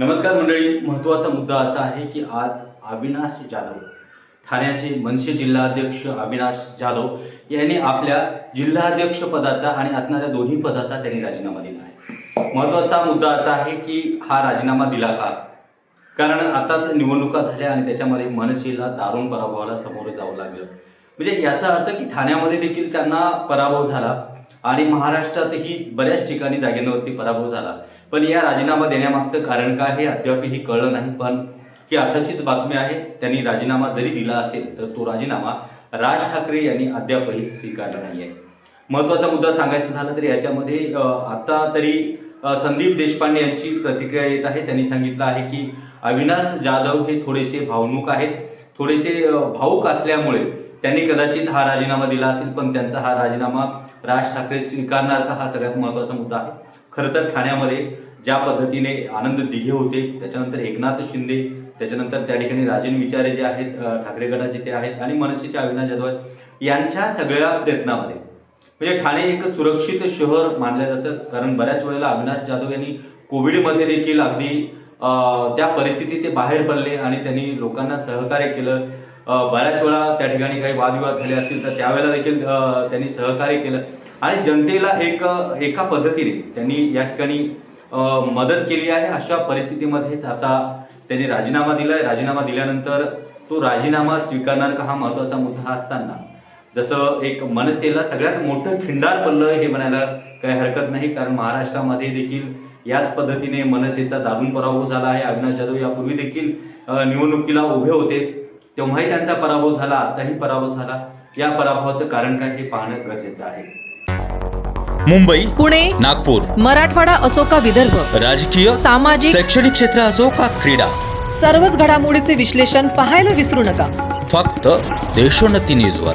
नमस्कार मंडळी महत्त्वाचा मुद्दा असा आहे की आज अविनाश जाधव ठाण्याचे मनसे जिल्हाध्यक्ष अविनाश जाधव यांनी आपल्या जिल्हाध्यक्ष पदाचा आणि असणाऱ्या दोन्ही पदाचा त्यांनी राजीनामा दिला आहे. महत्त्वाचा मुद्दा असा आहे की हा राजीनामा दिला का? कारण आताच निवडणुका झाल्या आणि त्याच्यामध्ये मनसेला दारुण पराभवाला सामोरं जावं लागलं. म्हणजे याचा अर्थ की ठाण्यामध्ये देखील त्यांना पराभव झाला आणि महाराष्ट्रातही बऱ्याच ठिकाणी जागेवरती पराभव झाला. पण या राजीनामा देण्यामागचं कारण काय हे अद्यापही कळलं नाही. पण ही आताचीच बातमी आहे त्यांनी राजीनामा जरी दिला असेल तर तो राजीनामा राज ठाकरे यांनी अद्यापही स्वीकारला नाही आहे महत्त्वाचा मुद्दा सांगायचा झाला तर याच्यामध्ये आता तरी संदीप देशपांडे यांची प्रतिक्रिया येत आहे. त्यांनी सांगितलं आहे की अविनाश जाधव हे थोडेसे भावनुक आहेत. थोडेसे भावूक असल्यामुळे त्यांनी कदाचित हा राजीनामा दिला असेल पण त्यांचा हा राजीनामा राज ठाकरे स्वीकारणार का हा सगळ्यात महत्त्वाचा मुद्दा आहे. खरं तर ठाण्यामध्ये ज्या पद्धतीने आनंद दिघे होते त्याच्यानंतर एकनाथ शिंदे त्याच्यानंतर त्या ठिकाणी राजन विचारे जे आहेत ठाकरे गटाचे ते आहेत आणि मनसेचे अविनाश जाधव आहेत यांच्या सगळ्या प्रयत्नामध्ये. म्हणजे ठाणे एक सुरक्षित शहर मानलं जातं कारण बऱ्याच वेळेला अविनाश जाधव यांनी कोविडमध्ये देखील अगदी त्या परिस्थितीत ते बाहेर पडले आणि त्यांनी लोकांना सहकार्य केलं. बऱ्याच वेळा त्या ठिकाणी काही वादविवाद झाले असतील तर त्यावेळेला देखील त्यांनी सहकार्य केलं. आणि जनतेला एक एका पद्धतीने त्यांनी या ठिकाणी मदत केली आहे. अशा परिस्थितीमध्येच आता त्यांनी राजीनामा दिला आहे राजीनामा दिल्यानंतर तो राजीनामा स्वीकारणार का हा महत्त्वाचा मुद्दा असताना जसं एक मनसेला सगळ्यात मोठं खिंडार पडलं हे म्हणायला काही हरकत नाही. कारण महाराष्ट्रामध्ये देखील याच पद्धतीने मनसेचा दारुण पराभव झाला आहे. अविनाश जाधव यापूर्वी देखील निवडणुकीला उभे होते. तेव्हाही त्यांचा पराभव झाला आताही पराभव झाला. या पराभवाचं कारण काय हे पाहणं गरजेचं आहे. मुंबई पुणे नागपूर मराठवाडा असो का विदर्भ राजकीय सामाजिक शैक्षणिक क्षेत्र असो का क्रीडा सर्वच घडामोडीचे विश्लेषण पाहायला विसरू नका. फक्त देशोन्नती न्यूजवर.